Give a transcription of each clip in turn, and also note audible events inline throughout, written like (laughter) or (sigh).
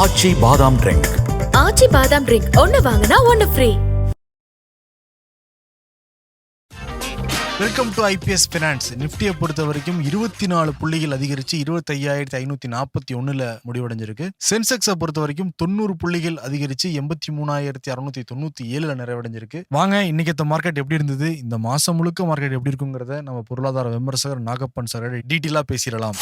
ஆச்சி பாதாம் ட்ரிங்க் ஆச்சி பாதாம் ட்ரிங்க் ஒன்னு வாங்கினா ஒன்னு free welcome to IPS finance நிஃப்டியை பொறுத்த வரைக்கும் இருபத்தி நாலு புள்ளிகள் அதிகரிச்சு இருபத்தையாயிரத்தி ஐநூத்தி நாற்பத்தி ஒண்ணுல முடிவடைஞ்சிருக்கு. சென்செக்ஸை பொறுத்த வரைக்கும் தொண்ணூறு புள்ளிகள் அதிகரிச்சு எண்பத்தி மூணாயிரத்தி அறுநூத்தி தொண்ணூத்தி ஏழுல நிறைவடைஞ்சிருக்கு. வாங்க இன்னைக்கு மார்க்கெட் எப்படி இருந்தது? இந்த மாசம் முழுக்க மார்க்கெட் எப்படி இருக்குங்கிறத நம்ம பொருளாதார விமர்சகர் நாகப்பன் சார் டீட்டெயிலா பேசிடலாம்.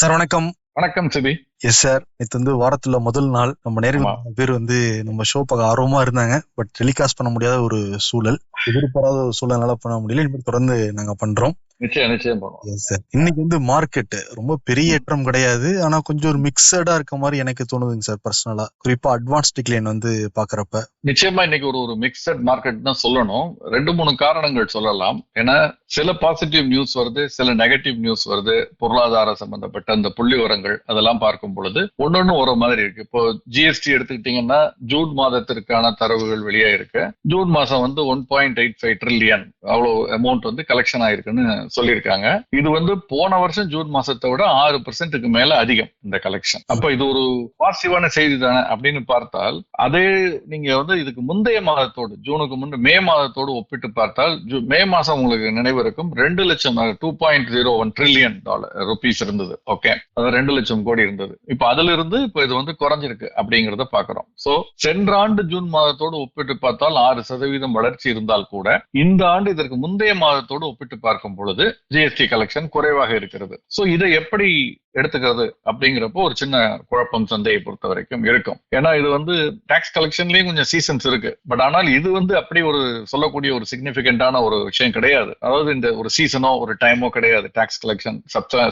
சார் வணக்கம். வணக்கம் சிபி. எஸ் சார் நேற்று வந்து வாரத்துல முதல் நாள். நம்ம நேரில். பேர் வந்து நம்ம ஷோ பார்க்க ஆர்வமா இருந்தாங்க. பட் டெலிகாஸ்ட் பண்ண முடியாத ஒரு சூழல். எதிர்பாராத ஒரு சூழல்னால பண்ண முடியல. இனிமேல் தொடர்ந்து நாங்க பண்றோம். நிச்சயம் நிச்சயம் sir. இன்னைக்கு வந்து மார்க்கெட் ரொம்ப பெரிய ஏற்றம் கிடையாது. ஆனா கொஞ்சம் ஒரு மிக்சடா இருக்க மாதிரி எனக்கு தோணுதுங்க சார் பர்சனலா குறிப்பா அட்வான்ஸ் டிக்ளைன் வந்து பாக்குறப்ப நிச்சயமா இன்னைக்கு ஒரு ஒரு மிக்சட் மார்க்கெட் தான் சொல்லணும். ரெண்டு மூணு காரணங்கள் சொல்லலாம். ஏன்னா சில பாசிட்டிவ் நியூஸ் வருது சில நெகட்டிவ் நியூஸ் வருது. பொருளாதார சம்பந்தப்பட்ட அந்த புள்ளி விவரங்கள் அதெல்லாம் பார்க்கும் பொழுது ஒன்னொன்னு ஒரு மாதிரி இருக்கு. இப்போ ஜிஎஸ்டி எடுத்துக்கிட்டீங்கன்னா ஜூன் மாதத்திற்கான தரவுகள் வெளியே இருக்கு. ஜூன் மாசம் வந்து one point eight five trillion அவ்வளவு அமௌண்ட் வந்து கலெக்ஷன் ஆயிருக்குன்னு சொல்லியிருக்காங்க. இது வந்து போன வருஷம் ஜூன் மாசத்தை விட ஆறு பர்சன்ட்டுக்கு மேல அதிகம் இந்த கலெக்ஷன் அப்ப இது ஒரு பாசிட்டிவான செய்தி தானே அப்படின்னு பார்த்தால் அதே நீங்க வந்து இதுக்கு முந்தைய மாதத்தோடு ஜூனுக்கு முன்பு மே மாதத்தோடு ஒப்பிட்டு பார்த்தால் மே மாசம் உங்களுக்கு நினைவு இருக்கும் ரெண்டு லட்சம் two point zero one trillion dollar rupees இருந்தது. ஓகே அது ரெண்டு லட்சம் கோடி இருந்தது. இப்ப அதுல இருந்து இப்ப இது வந்து குறைஞ்சிருக்கு அப்படிங்கறத பாக்குறோம். சோ சென்ற ஆண்டு ஜூன் மாதத்தோடு ஒப்பிட்டு பார்த்தால் ஆறு சதவீதம் வளர்ச்சி இருந்தால் கூட இந்த ஆண்டு இதற்கு முந்தைய மாதத்தோடு ஒப்பிட்டு பார்க்கும் பொழுது ஜிஎஸ்டி கலெக்ஷன் குறைவாக இருக்கிறது. சோ இதை எப்படி எடுத்துக்கிறது அப்படிங்கிறப்போ ஒரு சின்ன குழப்பம் சந்தையை பொறுத்த வரைக்கும் இருக்கும். ஏன்னா இது வந்து டாக்ஸ் கலெக்ஷன்லயும் கொஞ்சம் சீசன்ஸ் இருக்கு. பட் ஆனால் இது வந்து அப்படி ஒரு சொல்லக்கூடிய ஒரு சிக்னிபிகண்டான ஒரு விஷயம் கிடையாது. அதாவது இந்த ஒரு சீசனோ ஒரு டைமோ கிடையாது. டாக்ஸ் கலெக்ஷன்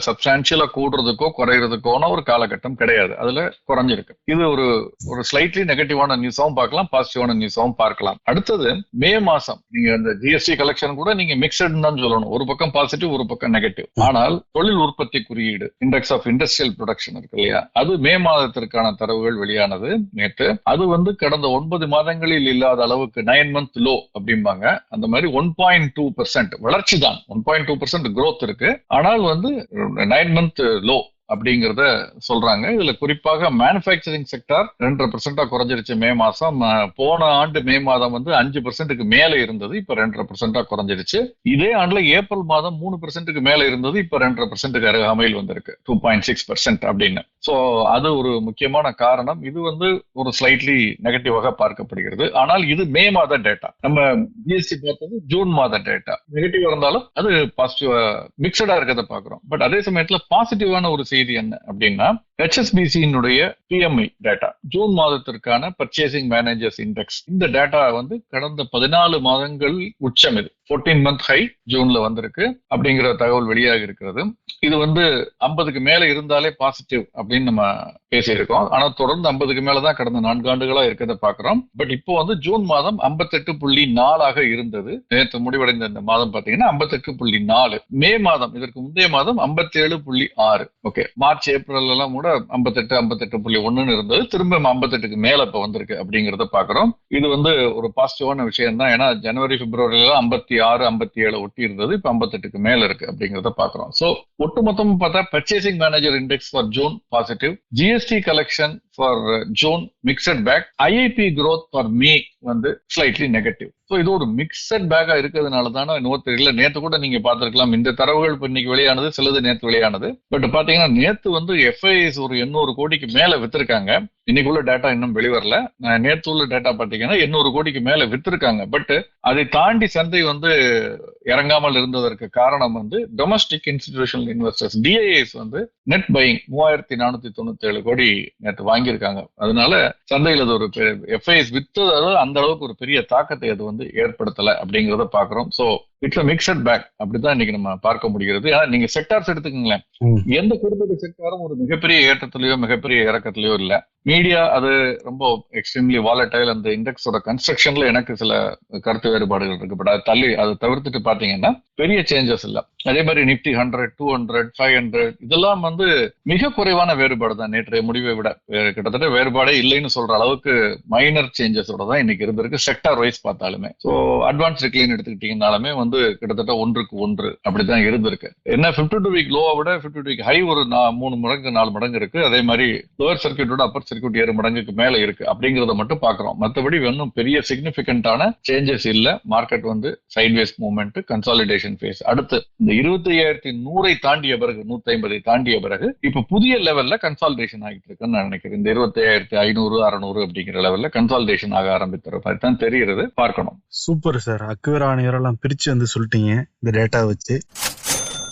சப்ஸ்டான்சியலா கூடுறதுக்கோ குறையிறதுக்கோன ஒரு காலகட்டம் கிடையாது. அதுல குறைஞ்சிருக்கு. இது ஒரு ஒரு ஸ்லைட்லி நெகட்டிவான நியூஸாவும் பார்க்கலாம் பாசிட்டிவான நியூஸாவும் பார்க்கலாம். அடுத்தது மே மாசம் நீங்க அந்த ஜிஎஸ்டி கலெக்ஷன் கூட நீங்க மிக்சட் தான் சொல்லணும். ஒரு பக்கம் பாசிட்டிவ் ஒரு பக்கம் நெகட்டிவ் ஆனால் தொழில் உற்பத்தி குறியீடு இண்டெக்ஸ் ஆஃப் இண்டஸ்ட்ரியல் ப்ரொடக்ஷன் இருக்கு இல்லையா? அது மே மாதத்திற்கான தரவுகள் வெளியானது நேற்று. அது வந்து கடந்த ஒன்பது மாதங்களில் இல்லாத அளவுக்கு நைன் மந்த் லோ அப்படிம்பாங்க. அந்த மாதிரி ஒன் பாயிண்ட் டூ பர்சன்ட் வளர்ச்சி தான். One point two percent growth இருக்கு. ஆனால் வந்து நைன் மந்த் லோ அப்படிங்கறத சொல்றாங்க. இதுல குறிப்பாக மேனுஃபேக்சரிங் செக்டார் ரெண்டரை பர்சன்டா குறைஞ்சிருச்சு மே மாசம். போன ஆண்டு மே மாதம் வந்து அஞ்சு பர்சன்ட்டுக்கு மேல இருந்தது இப்ப ரெண்டரை பர்சன்டா குறைஞ்சிருச்சு. இதே ஆண்டுல ஏப்ரல் மாதம் மூணு பர்சன்ட்டுக்கு மேல இருந்தது இப்ப ரெண்டரை பர்சன்ட்டுக்கு அருகாமையில் வந்திருக்கு. டூ பாயிண்ட் சிக்ஸ் பர்சன்ட் அப்படின்னு. சோ அது ஒரு முக்கியமான காரணம். இது வந்து ஒரு ஸ்லைட்லி நெகட்டிவாக பார்க்கப்படுகிறது. ஆனால் இது மே மாத டேட்டா நம்ம ஜிஎஸ்டி பார்த்தது ஜூன் மாத டேட்டா நெகட்டிவ் இருந்தாலும் அது பாசிட்டிவா மிக்சடா இருக்கிறத பாக்குறோம் பட் அதே சமயத்துல பாசிட்டிவான ஒரு செய்தி என்ன அப்படின்னா ஹெச்எஸ்பிசியினுடைய பிஎம்ஐ டேட்டா ஜூன் மாதத்திற்கான பர்ச்சேசிங் மேனேஜர்ஸ் இண்டெக்ஸ் இந்த டேட்டா வந்து கடந்த பதினாலு மாதங்கள் உச்சம் இது. 14 மந்த் ஹை ஜூன்ல வந்திருக்கு. அப்படிங்கிற தகவல் வெளியாக இருக்கிறது. இது வந்து ஐம்பதுக்கு மேல இருந்தாலே பாசிட்டிவ் அப்படின்னு நம்ம பேசியிருக்கோம். ஆனா தொடர்ந்து ஐம்பதுக்கு மேலதான் கடந்த நான்கு ஆண்டுகளா இருக்கிறத பாக்குறோம் பட் இப்போ வந்து ஜூன் மாதம் 58.4 புள்ளி நாலாக இருந்தது. நேற்று முடிவடைந்த இந்த மாதம் பாத்தீங்கன்னா 58.4 புள்ளி நாலு. மே மாதம் இதற்கு முந்தைய மாதம் 57.6 புள்ளி ஆறு. ஓகே மார்ச் ஏப்ரல் எல்லாம் கூட 58 58.1 புள்ளி ஒண்ணுன்னு இருந்தது. திரும்ப 58க்கு மேல இப்ப வந்திருக்கு அப்படிங்கறத பாக்குறோம். இது வந்து ஒரு பாசிட்டிவான விஷயம் தான். ஏன்னா ஜனவரி பிப்ரவரியில ஐம்பத்தி ஆறு ஐம்பத்தி ஏழு ஒட்டி இருந்தது. இப்ப 58க்கு மேல இருக்கு அப்படிங்கறத பாக்குறோம். சோ ஒட்டுமொத்தம் பார்த்தா purchasing manager index for June positive GST collection for June mixed bag IIP growth for May வந்து ஸ்லைட்லி நெகட்டிவ் ஸோ இது ஒரு மிக்சட் பேக்கா இருக்கிறதுனால தானே இன்னொரு தெரியல நேத்து கூட நீங்க பார்த்துருக்கலாம். இந்த தரவுகள் இப்ப இன்னைக்கு வெளியானது சிலது நேத்து வெளியானது. பட் பாத்தீங்கன்னா நேத்து வந்து எஃப்ஐஎஸ் ஒரு எண்ணூறு கோடிக்கு மேல வித்திருக்காங்க. இன்னைக்குள்ள டேட்டா இன்னும் வெளிவரல. நான் உள்ள டேட்டா பாத்தீங்கன்னா எண்ணூறு கோடிக்கு மேல வித்திருக்காங்க. பட் அதை தாண்டி சந்தை வந்து இறங்காமல் இருந்ததற்கு காரணம் வந்து டொமஸ்டிக் இன்ஸ்டிடியூஷனல் இன்வெஸ்டர்ஸ் டிஐஎஸ் வந்து நெட் பையிங் மூவாயிரத்தி நானூத்தி தொண்ணூத்தி ஏழு கோடி நேற்று வாங்கியிருக்காங்க. அதனால சந்தையில் அது ஒரு எஃப்ஐஎஸ் வித்து அந்த அளவுக்கு ஒரு பெரிய தாக்கத்தை அது வந்து ஏற்படுத்தல அப்படிங்கிறத பாக்குறோம். So it's a mixed bag அப்படிதான் இன்னைக்கு நம்ம பார்க்க முடிகிறது. ஏன்னா நீங்க செக்டார்ஸ் எடுத்துக்கங்களேன். எந்த குறிப்பிட்ட செக்டாரும் ஒரு மிகப்பெரிய ஏற்றத்திலயோ மிகப்பெரிய இறக்கத்திலயோ இல்ல. மீடியா அது ரொம்ப எக்ஸ்ட்ரீம்லி வாலட்டைல் அந்த இண்டெக்ஸோட கன்ஸ்ட்ரக்ஷன்ல எனக்கு சில கருத்து வேறுபாடுகள் இருக்கு. பட் அதை தள்ளி அதை தவிர்த்துட்டு பாத்தீங்கன்னா பெரிய சேஞ்சஸ் இல்ல. அதே மாதிரி Nifty hundred two hundred five hundred இதெல்லாம் வந்து மிக குறைவான வேறுபாடு தான் நேற்றைய முடிவை விட. கிட்டத்தட்ட வேறுபாடே இல்லைன்னு சொல்ற அளவுக்கு மைனர் சேஞ்சஸோட தான் இன்னைக்கு இருந்திருக்கு செக்டார் வைஸ் பார்த்தாலுமே. ஸோ அட்வான்ஸ் கிளீன் எடுத்துக்கிட்டீங்கனாலுமே வந்து கிட்டத்தட்ட ஒன்றுக்கு ஒன்று அப்படிதான் இருந்திருக்கு. என்ன பிப்டி டூ வீக் லோவை விட பிப்டி டூ வீக் ஹை ஒரு மூணு மடங்கு நாலு மடங்கு இருக்கு. அதே மாதிரி லோவர் சர்க்கியூட்டோட அப்பர் சர்க்கியூட் ஏழு மடங்குக்கு மேல இருக்கு அப்படிங்கறத மட்டும் பாக்குறோம் மற்றபடி இன்னும் பெரிய சிக்னிபிகண்டான சேஞ்சஸ் இல்லை. மார்க்கெட் வந்து சைட்வேஸ் மூவ்மெண்ட் கன்சாலிடேஷன் ஃபேஸ் அடுத்து இந்த இருபத்தி ஐயாயிரத்தி நூறை தாண்டிய பிறகு நூத்தி ஐம்பதை தாண்டிய பிறகு இப்ப புதிய லெவல்ல கன்சால்டேஷன் ஆகிட்டு இருக்குன்னு நான் நினைக்கிறேன். இந்த இருபத்தி ஐயாயிரத்தி ஐநூறு அறுநூறு அப்படிங்கிற லெவல்ல கன்சால்டேஷன் ஆக ஆரம்பிக்கிற மாதிரி தான் தெரிகிறது. பார்க்கணும். Super sir. அக்குவேரா ஆணையரெல்லாம் பிரிச்சு வந்து சொல்லிட்டீங்க. இந்த டேட்டா வச்சு.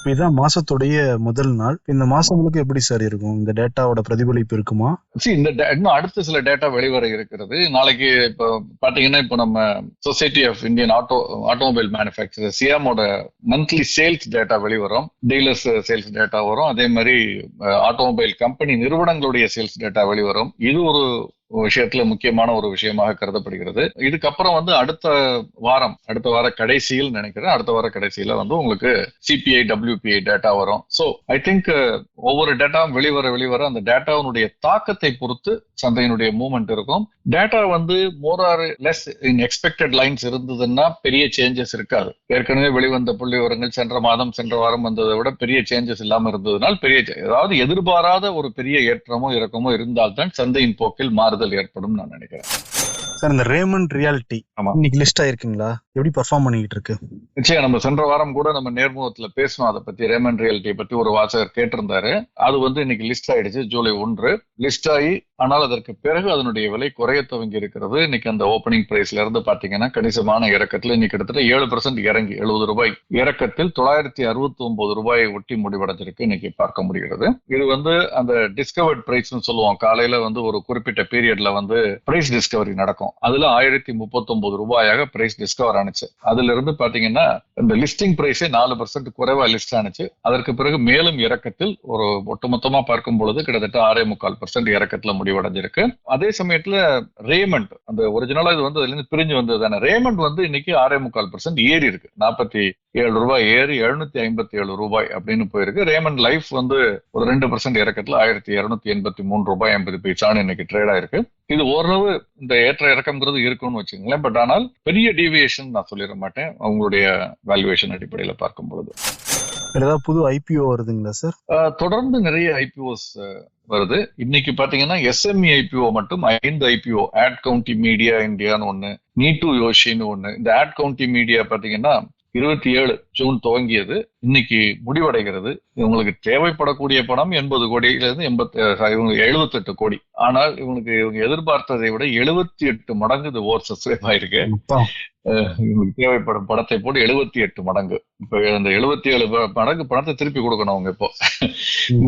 இதான் மாசத்துடைய முதல் நாள். இந்த மாசங்களுக்கு எப்படி சார் இருக்கும்? இந்த டேட்டாவோட பிரதிபலிப்பு இருக்குமா? See, இந்த இன்னும் அடுத்த சில டேட்டா வெளிவர இருக்கிறது. நாளைக்கு இப்போ பாத்தீங்கன்னா இப்போ நம்ம society of Indian auto automobile manufacture சிஎமோட monthly sales data வெளிவரும். டீலர்ஸ் சேல்ஸ் டேட்டா வரும். அதே மாதிரி ஆட்டோமொபைல் கம்பெனி நிறுவனங்களுடைய சேல்ஸ் டேட்டா வெளிவரும். இது ஒரு விஷயத்துல முக்கியமான ஒரு விஷயமாக கருதப்படுகிறது. இதுக்கப்புறம் வந்து அடுத்த வாரம் அடுத்த வார கடைசியில் நினைக்கிறேன். அடுத்த வார கடைசியில வந்து உங்களுக்கு சிபிஐ டபிள்யூபிஐ டேட்டா வரும். ஸோ ஐ திங்க் ஒவ்வொரு டேட்டாவும் வெளிவர வெளிவர அந்த டேட்டாவினுடைய தாக்கத்தை பொறுத்து சந்தையினுடைய மூவ்மெண்ட் இருக்கும். டேட்டா வந்து more or less in expected lines இருந்ததுன்னா பெரிய சேஞ்சஸ் இருக்காது. ஏற்கனவே வெளிவந்த புள்ளி விவரங்கள் சென்ற மாதம் சென்ற வாரம் வந்ததை விட பெரிய சேஞ்சஸ் இல்லாம இருந்ததுனால் பெரிய அதாவது எதிர்பாராத ஒரு பெரிய ஏற்றமோ இறக்கமோ இருந்தால்தான் சந்தையின் போக்கில் மாறுது. மாறுதல் ஏற்படும் நான் நினைக்கிறேன் சார் இந்த ரேமண்ட் ரியாலிட்டி ஆமா. இன்னைக்கு லிஸ்ட் ஆயிருக்குங்களா எப்படி பெர்ஃபார்ம் பண்ணிக்கிட்டு இருக்கு? நிச்சயம் நம்ம சென்ற வாரம் கூட நம்ம நேர்முகத்துல பேசணும் அதை பத்தி ரேமன் ரியாலிட்டி பத்தி ஒரு வாசகர் கேட்டிருந்தாரு. அது வந்து இன்னைக்கு லிஸ்ட் ஆயிடுச்சு ஜூலை ஒன்று. லிஸ்ட் ஆகி ஆனால் அதற்கு பிறகு அதனுடைய விலை குறைய துவங்கி இருக்கிறது. இன்னைக்கு அந்த ஓப்பனிங் பிரைஸ்ல இருந்து பாத்தீங்கன்னா கணிசமான இறக்கத்துல இன்னைக்கு கிட்டத்தட்ட ஏழு பர்சன்ட் இறங்கி எழுபது ரூபாய். இறக்கத்தில் தொள்ளாயிரத்தி அறுபத்தி ஒன்பது ரூபாயை ஒட்டி முடிவடைஞ்சிருக்கு இன்னைக்கு பார்க்க முடிகிறது. இது வந்து அந்த டிஸ்கவர்ட் பிரைஸ்னு சொல்லுவோம். காலையில வந்து ஒரு குறிப்பிட்ட பீரியட்ல வந்து பிரைஸ் டிஸ்கவரி நடக்கும். அதுல ஆயிரத்தி முப்பத்தி ஒன்பது ரூபாயாக பிரைஸ் டிஸ்கவர் ஆனிச்சு அதுல இருந்து பாத்தீங்கன்னா இந்த லிஸ்டிங் பிரைஸே நாலு பர்சன்ட் குறைவா லிஸ்ட் ஆனிச்சு அதற்கு பிறகு மேலும் இறக்கத்தில் ஒரு ஒட்டுமொத்தமா பார்க்கும் பொழுது கிட்டத்தட்ட ஆறே முக்கால் பர்சன்ட் இறக்கத்துல முடிவடைஞ்சிருக்கு. அதே சமயத்துல ரேமண்ட் அந்த ஒரிஜினலா இது வந்து அதுல இருந்து பிரிஞ்சு வந்தது தானே. ரேமண்ட் வந்து இன்னைக்கு ஆறே முக்கால் பர்சன்ட் ஏறி இருக்கு. நாற்பத்தி ஏழு ரூபாய் ஏறி எழுநூத்தி ஐம்பத்தி ஏழு ரூபாய் அப்படின்னு போயிருக்கு. ரேமண்ட் லைஃப் வந்து ஒரு ரெண்டு பர்சன்ட் இறக்கத்துல ஆயிரத்தி இருநூத்தி எண்பத்தி மூணு ரூபாய் ஐம்பது பைசான்னு இன்னைக்கு ட்ரேட் ஆயிருக்கு. இது ஓரளவு இந்த ஏற்ற இறக்கம்ங்கிறது இருக்கும்னு வச்சுக்கோங்களேன். பட் ஆனால் பெரிய டீவியேஷன் நான் சொல்லிட மாட்டேன். அவங்களுடைய வேல்யூவேஷன் அடிப்படையில பார்க்கும் பொழுது. வேற ஏதாவது புது ஐபிஓ வருதுங்களா சார் தொடர்ந்து நிறைய ஐபிஓஸ் வருது. இன்னைக்கு பாத்தீங்கன்னா எஸ்எம்இ ஐபிஓ மட்டும் ஐந்து ஐபிஓ ஆட் கவுண்டி மீடியா இந்தியான்னு ஒண்ணு நீட்டு யோஷின்னு ஒண்ணு. இந்த ஆட் கவுண்டி மீடியா பாத்தீங்கன்னா இருபத்தி ஏழு ஜூன் துவங்கியது. இன்னைக்கு முடிவடைகிறது. இவங்களுக்கு தேவைப்படக்கூடிய பணம் எண்பது கோடியில இருந்து எண்பத்தி இவங்க எழுபத்தெட்டு கோடி. ஆனால் இவங்களுக்கு இவங்க எதிர்பார்த்ததை விட எழுபத்தி எட்டு மடங்கு இது ஓர் சப்ஸ்கிரைப் ஆயிருக்கு. இவங்களுக்கு தேவைப்படும் படத்தை போட்டு எழுபத்தி எட்டு மடங்கு. இப்ப அந்த எழுபத்தி ஏழு மடங்கு பணத்தை திருப்பி கொடுக்கணும் அவங்க இப்போ.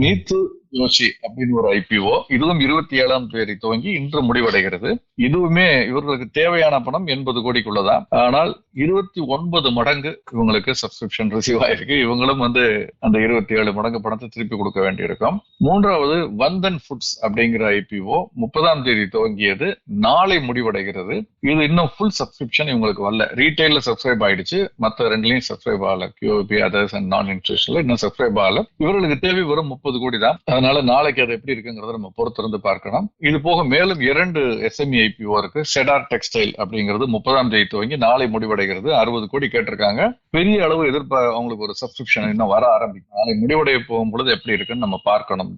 நீத்து யோசி அப்படின்னு ஒரு ஐபிஓ இதுவும் இருபத்தி ஏழாம் தேதி துவங்கி இன்று முடிவடைகிறது. இதுவுமே இவர்களுக்கு தேவையான பணம் எண்பது கோடிக்குள்ளதான். ஆனால் இருபத்தி ஒன்பது மடங்கு இவங்களுக்கு சப்ஸ்கிரிப்ஷன் ரிசீவ் ஆயிருக்கு. இவங்களும் வந்து அந்த இருபத்தி ஏழு மடங்கு பணத்தை திருப்பி கொடுக்க வேண்டியிருக்கும். மூன்றாவது வந்தன் ஃபுட்ஸ் அப்படிங்கிற ஐபிஓ முப்பதாம் தேதி துவங்கியது. நாளை முடிவடைகிறது. இது இன்னும் ஃபுல் சப்ஸ்கிரிப்ஷன் இவங்களுக்கு வரல. ரீட்டைல சப்ஸ்கிரைப் ஆயிடுச்சு. மத்த ரெண்டுலயும் சப்ஸ்கிரைப் ஆகல. கியூபி அதர்ஸ் அண்ட் நான் இன்ட்ரெஸ்ட்ல இன்னும் சப்ஸ்கிரைப் ஆகல. இவர்களுக்கு தேவை வரும் முப்பது கோடி தான். அதனால நாளைக்கு அது எப்படி இருக்குங்கிறத நம்ம பொறுத்திருந்து பார்க்கணும். இது போக மேலும் இரண்டு எஸ்எம்இ ஐபிஓ இருக்கு. செடார் டெக்ஸ்டைல் அப்படிங்கிறது முப்பதாம் தேதி துவங்கி நாளை முடிவடைகிறது. அறுபது கோடி கேட்டிருக்காங்க. பெரிய அளவு எதிர்பார்க்க அவங்களுக்கு ஒரு சப்ஸ்கிரிப்ஷன் இன்னும் வர ஆரம்பிக்கும். நாளை முடிவடைய போகும் பொழுது எப்படி இருக்குன்னு நம்ம பார்க்கணும்.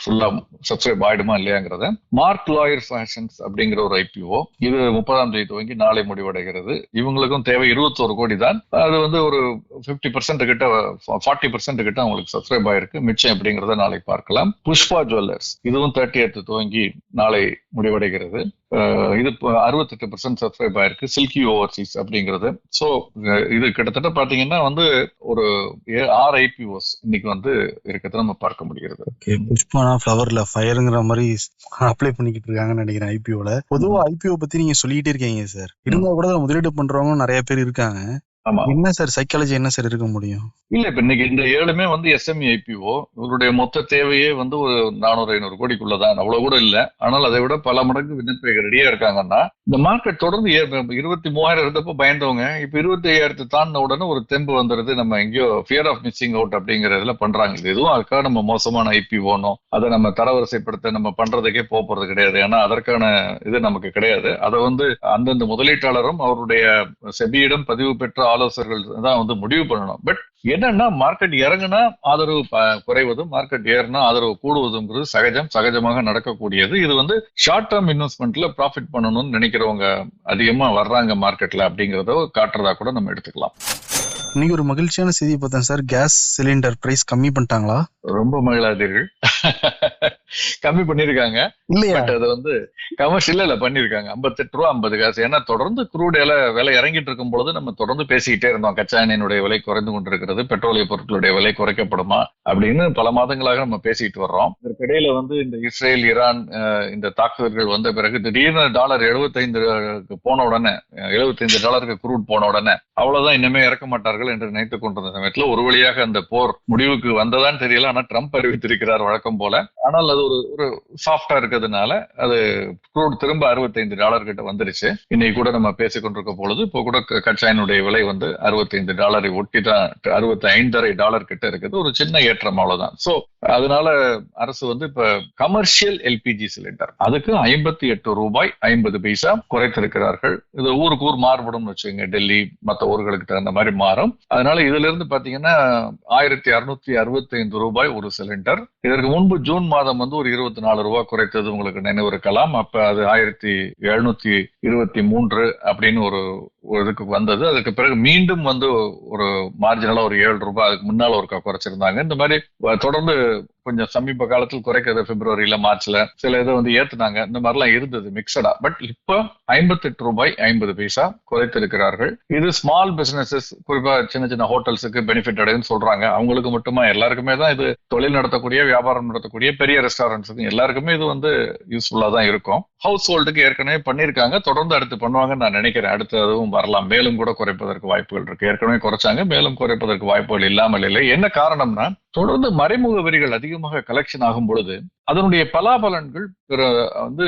ஃபுல்லா சப்ஸ்கிரைப் ஆயிடுமா இல்லையாங்கிறத. மார்க் லாயர் ஃபேஷன்ஸ் அப்படிங்கிற ஒரு ஐபிஓ இது முப்பதாம் தேதி துவங்கி நாளை முடிவடைகிறது. இவங்களுக்கும் தேவை இருபத்தோரு கோடி தான். அது வந்து ஒரு பிப்டி பர்சன்ட் கிட்ட ஃபார்ட்டி பர்சன்ட் கிட்ட அவங்களுக்கு சப்ஸ்கிரைப் ஆயிருக்கு. மிச்சம் எப்படிங்கிறத நாளை பார்க்கலாம். புஷ்பா ஜுவல்லர்ஸ் இதுவும் தேர்ட்டி எய்த் துவங்கி நாளை முடிவடைகிறது. இது அறுபத்தெட்டு பர்சன்ட் சப்ஸ்கிரைப் ஆயிருக்கு. சில்கி ஓவர்சீஸ் அப்படிங்கிறது. ஸோ இது கிட்டத்தட்ட பாத்தீங்கன்னா வந்து ஒரு ஏ- ஆறு ஐபிஓஸ் இன்னைக்கு வந்து இருக்கிறத நம்ம பார்க்க முடிகிறது. ஓகே புஷ்பானா ஃப்ளவர்ல ஃபயருங்கிற மாதிரி அப்ளை பண்ணிக்கிட்டு இருக்காங்கன்னு நினைக்கிறேன் ஐபிஓல பொதுவாக ஐபிஓ பத்தி நீங்க சொல்லிக்கிட்டே இருக்கீங்க சார் இருந்தா கூட முதலீடு பண்றவங்க நிறைய பேர் இருக்காங்க. என்ன சார் சைக்காலஜி என்ன சார் இருக்க முடியும்? இல்ல இப்ப இன்னைக்கு இந்த ஏழுமே வந்து எஸ்எம்இ ஐபிஓ இவருடைய மொத்த தேவையே வந்து ஒரு நானூறு ஐநூறு கோடிக்குள்ளதான். அவ்வளவு கூட இல்ல. ஆனால் அதை விட பல மடங்கு விண்ணப்பிக்க ரெடியா இருக்காங்கன்னா இந்த மார்க்கெட் தொடர்ந்து இருபத்தி மூவாயிரம் இருந்தப்போ பயந்தவங்க இப்ப இருபத்தி ஐயாயிரத்து தாண்டின உடனே ஒரு தெம்பு வந்துருது. நம்ம எங்கேயோ ஃபியர் ஆஃப் மிஸ்ஸிங் அவுட் அப்படிங்கறதுல பண்றாங்க. இது எதுவும் அதுக்காக நம்ம மோசமான ஐபி போனோம் அதை நம்ம தரவரிசைப்படுத்த நம்ம பண்றதுக்கே போறது கிடையாது. ஏன்னா அதற்கான இது நமக்கு கிடையாது. அதை வந்து அந்தந்த முதலீட்டாளரும் அவருடைய செபியிடம் பதிவு பெற்ற ஆலோசகர்கள் தான் வந்து முடிவு பண்ணணும். பட் என்னன்னா மார்க்கெட் இறங்குனா ஆதரவு குறைவதும் மார்க்கெட் ஏறினா ஆதரவு கூடுவதுங்கிறது சகஜம். சகஜமாக நடக்கக்கூடியது. இது வந்து ஷார்ட் டேர்ம் இன்வெஸ்ட்மெண்ட்ல ப்ராஃபிட் பண்ணணும்னு நினைக்கிறவங்க அதிகமா வர்றாங்க மார்க்கெட்ல அப்படிங்கறத காட்டுறதா கூட நம்ம எடுத்துக்கலாம். இன்னைக்கு ஒரு மகிழ்ச்சியான செய்தி பார்த்தேன் சார். கேஸ் சிலிண்டர் பிரைஸ் கம்மி பண்ணிட்டாங்களா? ரொம்ப மகிழாதீர்கள். (laughs) கம்மி பண்ணிருக்காங்க. பட் அது வந்து கமர்ஷியல் இல்ல பண்ணிருக்காங்க. 58 ரூபா ஐம்பது காசு. ஏன்னா தொடர்ந்து குரூட் விலை விலை இறங்கிட்டு இருக்கும் பொழுது நம்ம தொடர்ந்து பேசிக்கிட்டே இருந்தோம். கச்சா எண்ணெயினுடைய விலை குறைந்து கொண்டிருக்கிறது பெட்ரோலிய பொருட்களுடைய விலை குறைக்கப்படுமா அப்படின்னு பல மாதங்களாக நம்ம பேசிட்டு வர்றோம். இதற்கிடையில வந்து இந்த இஸ்ரேல் ஈரான் இந்த தாக்குதல்கள் வந்த பிறகு திடீர்னு டாலர் 75 போன உடனே 75 டாலருக்கு குரூட் போன உடனே அவ்வளவுதான் இன்னுமே இறக்க மாட்டார்கள் என்று நினைத்துக் கொண்டிருந்த சமயத்துல ஒரு வழியாக அந்த போர் முடிவுக்கு வந்ததான்னு தெரியல. ஆனா ட்ரம்ப் அறிவித்திருக்கிறார் வழக்கம் போல. ஆனால் அது ஒரு ஒரு சாஃப்டா இருக்கிறதுனால அது குரூட் திரும்ப 65 டாலர் கிட்ட வந்துருச்சு. இன்னைக்கு கூட நம்ம பேசிக்கொண்டிருக்க பொழுது இப்போ கூட கச்சாயினுடைய விலை வந்து 65 டாலரை ஒட்டி தான் அறுபத்தி ஐந்தரை டாலர் கிட்ட இருக்குது. ஒரு சின்ன ஏற்றம் அவ்வளவுதான். சோ அதனால அரசு வந்து இப்ப கமர்ஷியல் எல்பிஜி சிலிண்டர் அதுக்கு ஐம்பத்தி எட்டு ரூபாய் ஐம்பது பைசா குறைத்திருக்கிறார்கள். இது ஊருக்கு ஊர் மாறுபடும் வச்சுக்கோங்க. டெல்லி மற்ற ஊர்களுக்கு தகுந்த மாதிரி மாறும். அதனால இதுல இருந்து பாத்தீங்கன்னா ஆயிரத்தி அறுநூத்தி அறுபத்தி ஐந்து ரூபாய் ஒரு சிலிண்டர் இதற்கு முன்பு ஜூன் மாதம் வந்து ஒரு இருபத்தி நாலு ரூபாய் குறைத்தது உங்களுக்கு நினைவு இருக்கலாம் அப்ப அது ஆயிரத்தி எழுநூத்தி இருபத்தி மூன்று அப்படின்னு ஒரு இதுக்கு வந்தது. அதுக்கு பிறகு மீண்டும் வந்து ஒரு மார்ஜினலா ஒரு ஏழு ரூபாய் அதுக்கு முன்னால ஒரு குறைச்சிருந்தாங்க. இந்த மாதிரி தொடர்ந்து கொஞ்சம் சமீப காலத்தில் குறைக்கிறது பிப்ரவரியில மார்ச்ல சில இதை வந்து ஏத்துனாங்க. இந்த மாதிரிலாம் இருந்தது மிக்சடா பட் இப்போ ஐம்பத்தெட்டு ரூபாய் ஐம்பது பைசா குறைத்திருக்கிறார்கள். இது ஸ்மால் பிசினஸஸ் குறிப்பா சின்ன சின்ன ஹோட்டல்ஸுக்கு பெனிஃபிட் அடையுன்னு சொல்றாங்க. அவங்களுக்கு மட்டுமா? எல்லாருக்குமே தான் இது தொழில் நடத்தக்கூடிய வியாபாரம் நடத்தக்கூடிய பெரிய ரெஸ்டாரண்ட்ஸுக்கு எல்லாருக்குமே இது வந்து யூஸ்ஃபுல்லா தான் இருக்கும். ஹவுஸ் ஹோல்டுக்கு ஏற்கனவே பண்ணியிருக்காங்க. தொடர்ந்து அடுத்து பண்ணுவாங்கன்னு நான் நினைக்கிறேன். அடுத்து அதுவும் வரலாம். மேலும் கூட குறைப்பதற்கு வாய்ப்புகள் இருக்கு. ஏற்கனவே குறைச்சாங்க மேலும் குறைப்பதற்கு வாய்ப்புகள் இல்லாமல் இல்லை. என்ன காரணம்னா தொடர்ந்து மறைமுக வரிகள் அதிகமாக கலெக்ஷன் ஆகும் பொழுது அதனுடைய பலாபலன்கள் பிற வந்து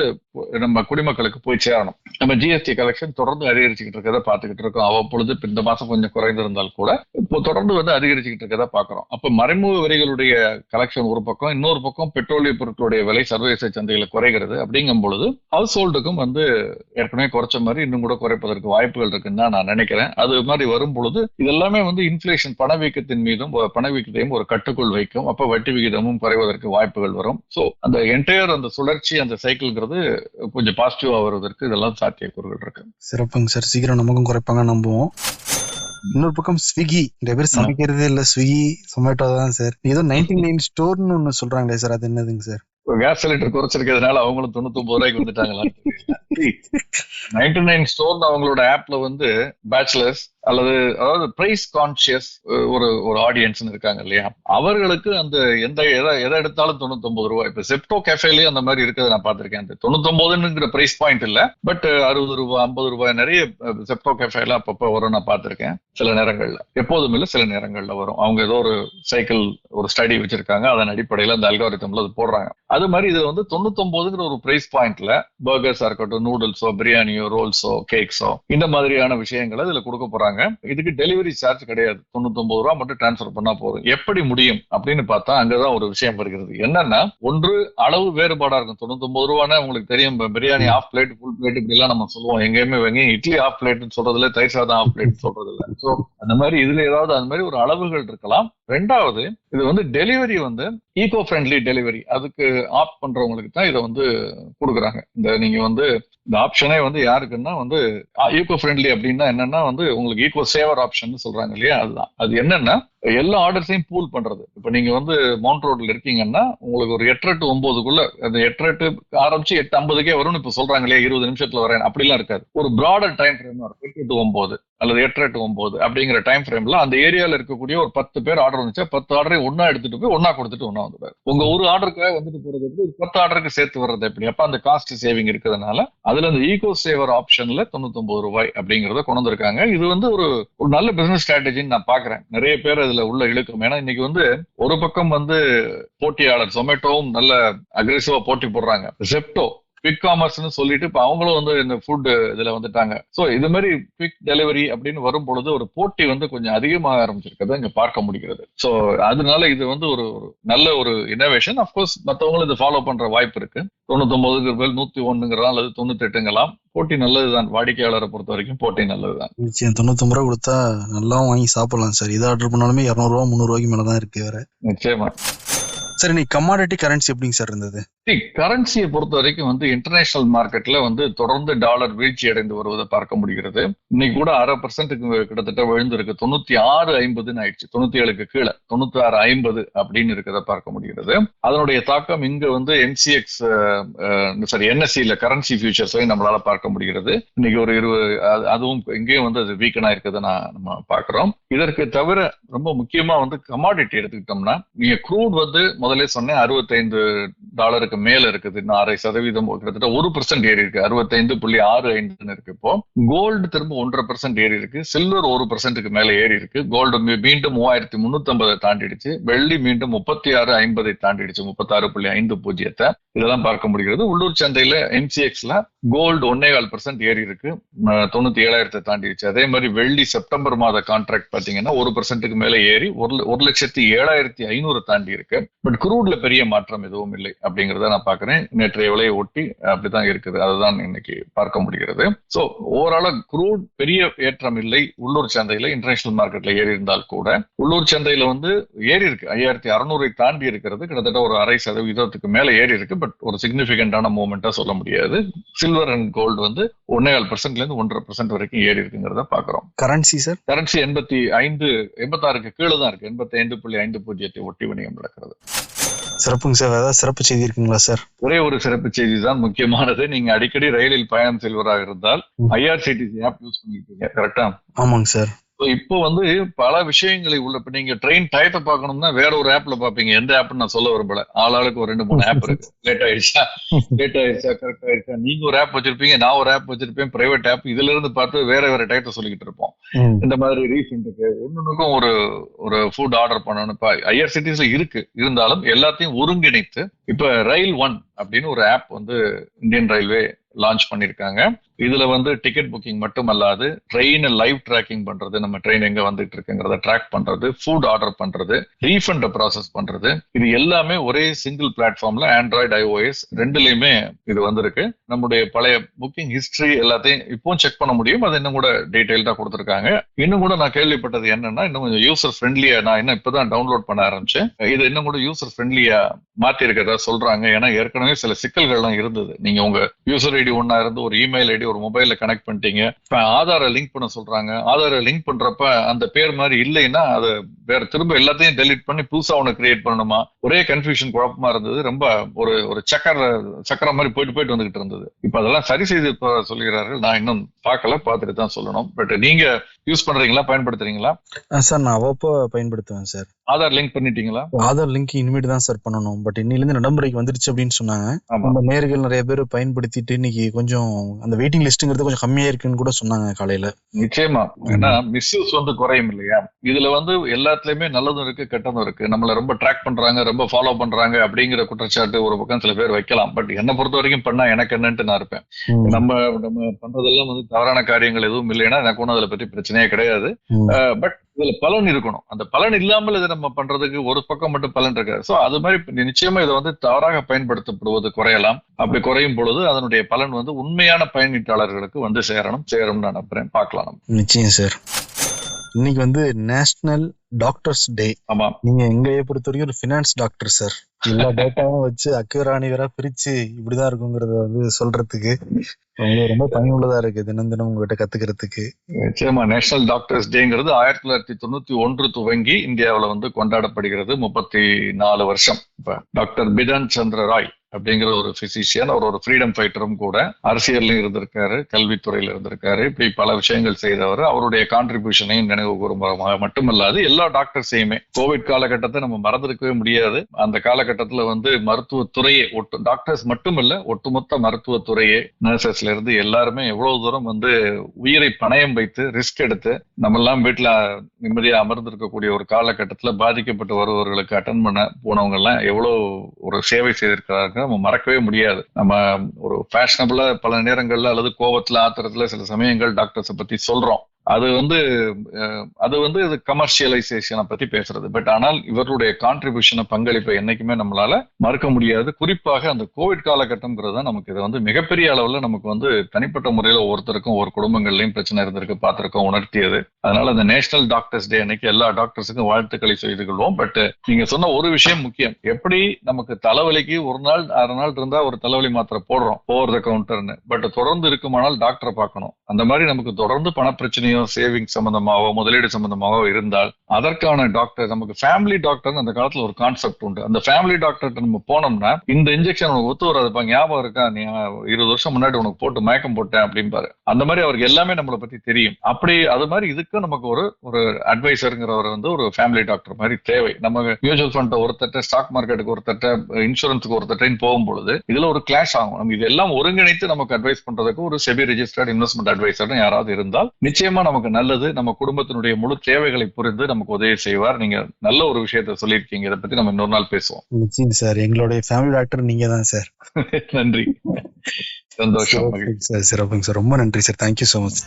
நம்ம குடிமக்களுக்கு போய் சேரணும். நம்ம ஜிஎஸ்டி கலெக்ஷன் தொடர்ந்து அதிகரிச்சுக்கிட்டு இருக்கிறத பார்த்துக்கிட்டு இருக்கோம். அவ்வப்பொழுது இந்த மாசம் கொஞ்சம் குறைந்திருந்தால் கூட இப்போ தொடர்ந்து வந்து அதிகரிச்சுக்கிட்டு இருக்கிறத பாக்குறோம் அப்ப மறைமுக வரிகளுடைய கலெக்ஷன் ஒரு பக்கம் இன்னொரு பக்கம் பெட்ரோலிய பொருட்களுடைய விலை சர்வதேச சந்தையில குறைகிறது. அப்படிங்கும் பொழுது ஹவுஸ் ஹோல்டுக்கும் வந்து ஏற்கனவே குறைச்ச மாதிரி இன்னும் கூட குறைப்பதற்கு வாய்ப்புகள் இருக்குன்னு தான் நான் நினைக்கிறேன். அது மாதிரி வரும் பொழுது இதெல்லாமே வந்து இன்ஃபிளேஷன் பணவீக்கத்தின் மீதும் பணவீக்கத்தையும் ஒரு கட்டுக்குள் வைக்கும். அப்ப வட்டி விகிதமும் குறைவதற்கு வாய்ப்புகள் வரும். சோ அந்த என்டையர் அந்த சுழற்சி அந்த சைக்கிள்ங்கிறது கொஞ்சம் பாசிட்டிவா வருவதற்கு இதெல்லாம் சாத்தியக்கூறுகள் இருக்கு. சிறப்புங்க சார் சீக்கிரம் நமக்கும் குறைப்பாங்க நம்புவோம். இன்னொரு பக்கம் ஸ்விக்கி. நிறைய பேர் சமைக்கிறதே இல்ல. ஸ்விக்கி சொமேட்டோ தான் சார் ஏதோ நைன்டி நைன் ஸ்டோர்னு ஒண்ணு சொல்றாங்களே சார் அது என்னதுங்க சார் கேஸ் சிலிண்டர் குறைச்சிருக்கிறதுனால அவங்களும் தொண்ணூத்தி ஒன்பது ரூபாய்க்கு வந்துட்டாங்களா நைன்டி நைன் ஸ்டோர் அவங்களோட ஆப்ல வந்து பேச்சுலர்ஸ் அல்லது அதாவது பிரைஸ் கான்சியஸ் ஒரு ஒரு ஆடியன்ஸ் இருக்காங்க இல்லையா? அவர்களுக்கு அந்த எந்த எதை எதை எடுத்தாலும் தொண்ணூத்தொன்பது ரூபாய். இப்ப செப்டோ கேஃபேலயே அந்த மாதிரி இருக்கிறத நான் பார்த்திருக்கேன். அந்த தொண்ணூத்தொன்பதுங்கிற பிரைஸ் பாயிண்ட் இல்ல பட் அறுபது ரூபாய் ஐம்பது ரூபாய் நிறைய செப்டோ கேஃபேல அப்பப்போ வரும் நான் பார்த்திருக்கேன் சில நேரங்கள்ல. எப்போதும் இல்ல சில நேரங்கள்ல வரும். அவங்க ஏதோ ஒரு சைக்கிள் ஒரு ஸ்டடி வச்சிருக்காங்க அதன் அடிப்படையில அந்த அல்காரித்தம்ல அது போடுறாங்க. அது மாதிரி இது வந்து தொண்ணூத்தொன்பதுங்கிற ஒரு பிரைஸ் பாயிண்ட்ல பர்கர்ஸா இருக்கட்டும் நூடுல்ஸோ பிரியாணியோ ரோல்ஸோ கேக்ஸோ இந்த மாதிரியான விஷயங்களை இதுல கொடுக்க போறாங்க. இதுக்கு டெலிவரி சார்ஜ் கிடையாது. தொண்ணூத்தொன்பது ரூபா மட்டும் டிரான்ஸ்ஃபர் பண்ணா போதும். எப்படி முடியும் அப்படின்னு பார்த்தா அங்கதான் ஒரு விஷயம் வருகிறது. என்னன்னா ஒன்று அளவு வேறுபாடா இருக்கும். தொண்ணூத்தி ஒன்பது ரூபானா உங்களுக்கு தெரியும். Biryani half plate full plate இப்படி எல்லாம் நம்ம சொல்லுவோம். எங்கேயுமே வெங்க இட்லி ஆஃப் பிளேட்னு சொல்றது தயிர் சாதம் ஆஃப் பிளேட் சொல்றது இல்ல சோ அந்த மாதிரி இதுல ஏதாவது அந்த மாதிரி ஒரு அளவுகள் இருக்கலாம். ரெண்டாவது இது வந்து டெலிவரி வந்து ஈகோ ஃப்ரெண்ட்லி டெலிவரி அதுக்கு ஆப் பண்றவங்களுக்கு தான் இதை வந்து கொடுக்குறாங்க. இந்த நீங்க வந்து இந்த ஆப்ஷனே வந்து யாருக்குன்னா வந்து ஈகோ ஃப்ரெண்ட்லி அப்படின்னா என்னன்னா வந்து உங்களுக்கு ஈக்குவல் சேவர் ஆப்ஷன் சொல்றாங்க இல்லையா? அதுதான். அது என்னன்னா எல்லா ஆர்டர்ஸையும் பூல் பண்றது. இப்ப நீங்க வந்து மவுண்ட் ரோட்ல இருக்கீங்கன்னா உங்களுக்கு ஒரு எட்டு டு ஒன்பதுக்குள்ள அந்த எட்டு டு ஆரம்பிச்சு எட்டு ஐம்பதுக்கே வரும்னு இப்ப சொல்றாங்களே இருபது நிமிஷத்துல வரேன் அப்படிலாம் இருக்காது. ஒரு ப்ராடர் டைம் ஃப்ரேம் இருக்கும் எட்டு டு ஒன்பது அல்லது எட்டு டு ஒன்பது அப்படிங்கிற டைம் ஃப்ரேம்ல அந்த ஏரியால இருக்கக்கூடிய ஒரு பத்து பேர் ஆர்டர் வந்துச்சா பத்து ஆர்டரை ஒன்னா எடுத்துட்டு போய் ஒன்னா கொடுத்துட்டு ஒன்னா வந்துடுவாரு. உங்க ஒரு ஆர்டருக்காக வந்துட்டு போறது வந்து ஒரு பத்து ஆர்டருக்கு சேர்த்து வர்றது எப்படி? அப்ப அந்த காஸ்ட் சேவிங் இருக்கிறதுனால அதுல அந்த ஈகோ சேவர் ஆப்ஷன்ல தொண்ணூத்தி ஒன்பது ரூபாய் அப்படிங்கறத கொண்டு வந்திருக்காங்க. இது வந்து ஒரு ஒரு நல்ல பிசினஸ் ஸ்ட்ராட்டஜின்னு நான் பாக்குறேன். நிறைய பேர் இதுல உள்ள இழுக்கும். ஏன்னா இன்னைக்கு வந்து ஒரு பக்கம் வந்து போட்டியாளர் சொமேட்டோவும் நல்ல அக்ரெசிவா போட்டி போடுறாங்க. ஜெப்டோ குவிக் காமர்ஸ்னு சொல்லிட்டு இப்ப அவங்களும் வந்து இந்த ஃபுட் இதுல வந்துட்டாங்க. சோ இது மாதிரி குவிக் டெலிவரி அப்படின்னு வரும் பொழுது ஒரு போட்டி வந்து கொஞ்சம் அதிகமாக ஆரம்பிச்சிருக்கிறத இங்க பார்க்க முடிகிறது. சோ அதனால இது வந்து ஒரு நல்ல ஒரு இனோவேஷன் அப்கோர்ஸ் மத்தவங்களும் இதை ஃபாலோ பண்ற வாய்ப்பு இருக்கு. தொண்ணூத்தொன்பதுக்கு மேல் நூத்தி ஒண்ணுங்கிறதா அல்லது தொண்ணூத்தி எட்டுங்கலாம் போட்டி நல்லதுதான். வாடிக்கையாளரை பொறுத்த வரைக்கும் போட்டி நல்லதுதான். நிச்சயம். தொண்ணூத்தொம்பது ரூபா கொடுத்தா நல்லா வாங்கி சாப்பிடலாம் சார். இதை ஆர்டர் பண்ணாலுமே இரநூறுவா முந்நூறுவாய்க்கு மேல தான் இருக்கு வேற. நிச்சயமா. சார் நீ கமாடிட்டி கரன்சி எப்படிங்க சார் இருந்தது? கரன்சியை பொறுத்த வரைக்கும் வந்து இன்டர்நேஷனல் மார்க்கெட்ல வந்து தொடர்ந்து டாலர் வீழ்ச்சி அடைந்து வருவதை பார்க்க முடிகிறது. இன்னைக்கு கூட அரை பர்சன்ட்டுக்கு கிட்டத்தட்ட விழுந்திருக்கு. தொண்ணூத்தி ஆறு ஐம்பதுன்னு ஆயிடுச்சு. தொண்ணூத்தி ஏழுக்கு கீழே. தொண்ணூத்தி ஆறு ஐம்பது அப்படின்னு இருக்கிறத பார்க்க முடிகிறது. அதனுடைய தாக்கம் இங்க வந்து என்சிஎக்ஸ் சாரி என்எஸ்சியில கரன்சி ஃபியூச்சர்ஸையும் நம்மளால பார்க்க முடிகிறது. இன்னைக்கு ஒரு இருபது அதுவும் இங்கேயும் வந்து அது வீக்கனா இருக்கிறத நான் நம்ம பாக்குறோம் இதற்கு தவிர ரொம்ப முக்கியமா வந்து கமாடிட்டி எடுத்துக்கிட்டோம்னா நீங்க க்ரூட் வந்து முதலே சொன்னேன் அறுபத்தைந்து டாலருக்கு மேல இருக்குது இன்னும் அரை சதவீதம் கிட்டத்தட்ட ஒரு பர்சன்ட் ஏறி இருக்கு. அறுபத்தைந்து புள்ளி ஆறு ஐந்துன்னு இருக்கு இப்போ. கோல்டு திரும்ப ஒன்றரை பர்சன்ட் ஏறி இருக்கு. சில்வர் ஒரு பர்சன்ட்டுக்கு மேல ஏறி இருக்கு. கோல்டு மீண்டும் மூவாயிரத்தி முன்னூத்தி ஐம்பதை தாண்டிடுச்சு. வெள்ளி மீண்டும் முப்பத்தி ஆறு ஐம்பதை தாண்டிடுச்சு. முப்பத்தாறு புள்ளி ஐந்து பூஜ்ஜியத்தை. இதெல்லாம் பார்க்க முடிகிறது. உள்ளூர் சந்தையில எம்சிஎக்ஸ்ல கோல்டு ஒன்னே கால் பர்சன்ட் ஏறி இருக்கு. தொண்ணூத்தி ஏழாயிரத்தை தாண்டிடுச்சு. அதே மாதிரி வெள்ளி செப்டம்பர் மாத கான்ட்ராக்ட் பாத்தீங்கன்னா ஒரு பர்சன்ட்டுக்கு மேல ஏறி ஒரு ஒரு லட்சத்தி ஏழாயிரத்தி ஐநூறு தாண்டி இருக்கு. பட் குரூட்ல பெரிய மாற்றம் எதுவும் இல்லை அப்படிங்கறத நான் பாக்குறேன் நேற்றைய விலையை ஒட்டி அப்படிதான் இருக்குது. அதுதான் இன்னைக்கு பார்க்க முடிகிறது. சோ ஓவராலா குரூட் பெரிய ஏற்றம் இல்லை. உள்ளூர் சந்தையில இன்டர்நேஷனல் மார்க்கெட்ல ஏறி இருந்தால் கூட உள்ளூர் சந்தையில வந்து ஏறி இருக்கு. ஐயாயிரத்தி அறுநூறை தாண்டி இருக்கிறது. கிட்டத்தட்ட ஒரு அரை சதவீதத்துக்கு மேல ஏறி இருக்கு. பட் ஒரு சிக்னிபிகண்டான மூமெண்டா சொல்ல முடியாது. சில்வர் அண்ட் கோல்டு வந்து ஒன்னே கால் பர்சன்ட்ல இருந்து ஒன்றரை பர்சன்ட் வரைக்கும் ஏறி இருக்குங்கிறத பாக்குறோம் கரன்சி சார் கரன்சி எண்பத்தி ஐந்து எண்பத்தாறுக்கு கீழே தான் இருக்கு. எண்பத்தி ஐந்து புள்ளி ஐந்து பூஜ்ஜியத்தை ஒட்டி வணிகம் நடக்கிறது. சிறப்புங்க சார் ஏதாவது சிறப்பு செய்தி இருக்குங்களா சார்? ஒரே ஒரு சிறப்பு செய்தி தான் முக்கியமானது. நீங்க அடிக்கடி ரயிலில் பயணம் செல்வராக இருந்தால். ஐஆர்சிடிசி ஆப் யூஸ் பண்ணிருக்கீங்க கரெக்டா ஆமாங்க சார். இப்போ வந்து பல விஷயங்களை உள்ள இப்ப நீங்க ட்ரெயின் டயத்தை பார்க்கணும்னா வேற ஒரு ஆப்ல பாப்பீங்க எந்த ஆப்னு நான் சொல்ல விரும்பல. ஆளாளுக்கு ஒரு ரெண்டு மூணு ஆப் இருக்கு. (laughs) லேட் ஆயிடுச்சா? லேட் ஆயிடுச்சா? கரெக்ட் ஆயிடுச்சா? நீங்க ஒரு ஆப் வச்சிருப்பீங்க நான் ஒரு ஆப் வச்சிருப்பேன் பிரைவேட் ஆப் இதுல இருந்து பார்த்து வேற வேற டயத்தை சொல்லிக்கிட்டு இருப்போம். இந்த மாதிரி ரீசெண்ட்டுக்கு ஒன்னொன்னுக்கும் ஒரு ஒரு ஃபுட் ஆர்டர் பண்ணணும். இப்ப ஐஆர்சிடிஸ்ல இருக்கு. இருந்தாலும் எல்லாத்தையும் ஒருங்கிணைத்து இப்ப ரயில் ஒன் அப்படின்னு ஒரு ஆப் வந்து இந்தியன் ரயில்வே லான்ச் பண்ணிருக்காங்க. இதுல வந்து டிக்கெட் புக்கிங் மட்டும் அல்லாது ட்ரெயின் லைவ் ட்ராக்கிங் பண்றது நம்ம ட்ரெயின் எங்க வந்துட்டு இருக்குங்கிறத ட்ராக் பண்றது ஃபுட் ஆர்டர் பண்றது ரீஃபண்ட் ப்ராசஸ் பண்றது. இது எல்லாமே ஒரே சிங்கிள் பிளாட்ஃபார்ம்ல ஆண்ட்ராய்டு ஐஓஎஸ் ரெண்டுலயுமே இது வந்திருக்கு. நம்முடைய பழைய புக்கிங் ஹிஸ்டரி எல்லாத்தையும் இப்பவும் செக் பண்ண முடியும். அது இன்னும் கூட டீடைல்டா கொடுத்துருக்காங்க. இன்னும் கூட நான் கேள்விப்பட்டது என்னன்னா இன்னும் கொஞ்சம் யூசர் ஃப்ரெண்ட்லியா நான் இன்னும் இப்பதான் டவுன்லோட் பண்ண ஆரம்பிச்சேன். இது இன்னும் கூட யூசர் ஃப்ரெண்ட்லியா மாத்தி இருக்கிறதா சொல்றாங்க. ஏன்னா ஏற்கனவே சில சிக்கல்கள்லாம் இருந்தது. நீங்க உங்க யூசர் ஐடி ஒன்னா இருந்து ஒரு இமெயில் ஐடி ஒரு மொபைல்ல கனெக்ட் பண்ணிட்டீங்க. இப்ப ஆதாரை லிங்க் பண்ண சொல்றாங்க. ஆதாரை லிங்க் பண்றப்ப அந்த பேர் மாதிரி இல்லைன்னா அது வேற திரும்ப எல்லாத்தையும் டெலிட் பண்ணி புதுசா ஒண்ணு கிரியேட் பண்ணணுமா? ஒரே கன்ஃபியூஷன் குழப்பமா இருந்தது. ரொம்ப ஒரு ஒரு சக்கர சக்கரம் மாதிரி போயிட்டு போயிட்டு வந்துகிட்டு இருந்தது. இப்ப அதெல்லாம் சரி செய்து சொல்கிறார்கள் நான் இன்னும் பார்க்கல பார்த்துட்டு தான் சொல்லணும். பட் நீங்க யூஸ் பண்றீங்களா பயன்படுத்துறீங்களா? சார் நான் அவ்வப்போ பயன்படுத்துவேன் சார். ஆதார் லிங்க் பண்ணிட்டீங்களா? ஆதார் லிங்க் இனிமேட்டு தான் சார் பண்ணணும். பட் இன்னிலிருந்து நடைமுறைக்கு வந்துருச்சு அப்படின்னு சொன்னாங்க. நம்ம நேர்கள் நிறைய பேர் பயன்படுத்திட்டு இன்னைக்கு கொஞ்சம் அந்த வெயிட்டிங் லிஸ்ட்டுங்கிறது கொஞ்சம் கம்மியா இருக்குன்னு கூட சொன்னாங்க காலையில. நிச்சயமா. ஏன்னா மிஸ்யூஸ் வந்து குறையும் இல்லையா? இதுல வந்து எல்லாத்துலயுமே நல்லதும் இருக்கு கெட்டதும் இருக்கு. நம்மள ரொம்ப ட்ராக் பண்றாங்க ரொம்ப ஃபாலோ பண்றாங்க அப்படிங்கிற குற்றச்சாட்டு ஒரு பக்கம் சில பேர் வைக்கலாம். பட் என்ன பொறுத்த வரைக்கும் பண்ணா எனக்கு என்னன்ட்டு நான் இருப்பேன். நம்ம நம்ம பண்றதெல்லாம் வந்து தவறான காரியங்கள் எதுவும் இல்லைன்னா எனக்கு ஒன்றும் அதை பத்தி பிரச்சனையே கிடையாது. பட் இதுல பலன் இருக்கணும். அந்த பலன் இல்லாமல் இதை நம்ம பண்றதுக்கு ஒரு பக்கம் மட்டும் பலன் இருக்காது. சோ அது மாதிரி நிச்சயமா இதை வந்து தவறாக பயன்படுத்தப்படுவது குறையலாம். அப்படி குறையும் பொழுது அதனுடைய பலன் வந்து உண்மையான பயனீட்டாளர்களுக்கு வந்து சேரணும். சேரும் நான் நம்புறேன். பார்க்கலாம் நிச்சயம் சார் இன்னைக்கு வந்து நேஷனல் டாக்டர்ஸ் டே ஆமா. நீங்க எங்களைய பொறுத்த வரைக்கும் ஒரு ஃபினான்ஸ் டாக்டர் சார் எல்லா டேட்டாவும் வச்சு அக்யூரானி வேற பிரிச்சு இப்படிதான் இருக்குங்கிறத வந்து சொல்றதுக்கு உங்களுக்கு ரொம்ப பயனுள்ளதா இருக்கு தினம் தினம் உங்ககிட்ட கத்துக்கிறதுக்கு. நிச்சயமா நேஷனல் டாக்டர்ஸ் டேங்கிறது ஆயிரத்தி தொள்ளாயிரத்தி தொண்ணூத்தி ஒன்று துவங்கி இந்தியாவுல வந்து கொண்டாடப்படுகிறது முப்பத்தி நாலு வருஷம். இப்ப டாக்டர் பிதான் சந்திர ராய் அப்படிங்கிற ஒரு பிசிஷியன் அவர் ஒரு ஃப்ரீடம் ஃபைட்டரும் கூட அரசியல்லையும் இருந்திருக்காரு கல்வித்துறையில இருந்திருக்காரு. இப்படி பல விஷயங்கள் செய்தவர். அவருடைய கான்ட்ரிபியூஷனையும் நினைவு கூறும் மட்டுமல்லாது எல்லா எல்லா டாக்டர்ஸையுமே கோவிட் காலகட்டத்தை நம்ம மறந்திருக்கவே முடியாது. அந்த காலகட்டத்துல வந்து மருத்துவத்துறையே ஒட்டு டாக்டர்ஸ் மட்டுமல்ல ஒட்டுமொத்த மருத்துவத்துறையே நர்சஸ்ல இருந்து எல்லாருமே எவ்வளவு தூரம் வந்து உயிரை பணயம் வைத்து ரிஸ்க் எடுத்து நம்ம எல்லாம் வீட்டுல நிம்மதியா அமர்ந்திருக்கக்கூடிய ஒரு காலகட்டத்துல பாதிக்கப்பட்டு வருபவர்களுக்கு அட்டன் பண்ண போனவங்க எல்லாம் எவ்வளவு ஒரு சேவை செய்திருக்கிறார்கள் நம்ம மறக்கவே முடியாது. நம்ம ஒரு ஃபேஷனபிளா பல நேரங்கள்ல அல்லது கோபத்துல ஆத்திரத்துல சில சமயங்கள் டாக்டர்ஸை பத்தி சொல்றோம். அது வந்து அது வந்து இது கமர்ஷியலைசேஷனை பத்தி பேசுறது. பட் ஆனால் இவருடைய கான்ட்ரிபியூஷனை பங்களிப்பை என்னைக்குமே நம்மளால மறுக்க முடியாது. குறிப்பாக அந்த கோவிட் காலகட்டம்ங்கிறது தான் நமக்கு இது வந்து மிகப்பெரிய அளவில் நமக்கு வந்து தனிப்பட்ட முறையில் ஒவ்வொருத்தருக்கும் ஒரு குடும்பங்கள்லையும் பிரச்சனை இருந்திருக்கு பார்த்திருக்கோம் உணர்த்தியது. அதனால அந்த நேஷனல் டாக்டர்ஸ் டே அன்னைக்கு எல்லா டாக்டர்ஸுக்கும் வாழ்த்துக்களை செய்து கொள்வோம். பட் நீங்க சொன்ன ஒரு விஷயம் முக்கியம். எப்படி நமக்கு தலைவலிக்கு ஒரு நாள் அரை நாள் இருந்தா ஒரு தலைவலி மாத்திரை போடுறோம் ஓவர் த கவுண்டர்னு பட் தொடர்ந்து இருக்குமானால் டாக்டரை பார்க்கணும். அந்த மாதிரி நமக்கு தொடர்ந்து பணப்பிரச்சனையோ சேவிங் சம்பந்தமாகவோ முதலீடு சம்பந்தமாகவோ இருந்தால் அதற்கான டாக்டர் நமக்கு ஃபேமிலி டாக்டர் அந்த காலத்துல ஒரு கான்செப்ட் உண்டு. அந்த ஃபேமிலி டாக்டர் நம்ம போனோம்னா இந்த இன்ஜெக்ஷன் உனக்கு ஒத்து வராதுப்பா ஞாபகம் இருக்கா? நீ இருபது வருஷம் முன்னாடி உனக்கு போட்டு மயக்கம் போட்டேன் அப்படிம்பாரு. அந்த மாதிரி அவருக்கு எல்லாமே நம்மளை பத்தி தெரியும். அப்படி அது மாதிரி இதுக்கு நமக்கு ஒரு ஒரு அட்வைசருங்கிறவர் வந்து ஒரு ஃபேமிலி டாக்டர் மாதிரி தேவை. நம்ம மியூச்சுவல் ஃபண்ட் ஒருத்தட்ட ஸ்டாக் மார்க்கெட்டுக்கு ஒருத்தட்ட இன்சூரன்ஸுக்கு ஒருத்தட்டைன்னு போகும்பொழுது இதுல ஒரு கிளாஷ் ஆகும். நம்ம இதெல்லாம் ஒருங்கிணைத்து நமக்கு அட்வைஸ் பண்றதுக்கு ஒரு செபி ரெஜிஸ்டர்ட் இன்வெஸ்ட்மெண்ட் அட்வைசர்னு யாராவது இருந்தால் நிச்சயமா நமக்கு நல்லது நம்ம குடும்பத்தினுடைய முழு தேவைகளை புரிந்து நமக்கு உதவி செய்வார். நீங்க நல்ல ஒரு விஷயத்த சொல்லியிருக்கீங்க. இதை பத்தி நம்ம இன்னொரு நாள் பேசுவோம். நிச்சயம் சார். எங்களுடைய ஃபேமிலி டாக்டர் நீங்க தான் சார். (laughs) நன்றி. சந்தோஷம். சார் சிறப்புங்க சார். ரொம்ப நன்றி sir. Thank you so much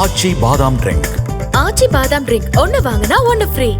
Aachi பாதாம் ட்ரிங்க் ஆச்சி பாதாம் ட்ரிங்க் ஒன்னு வாங்கினா ஒன்னு ஃப்ரீ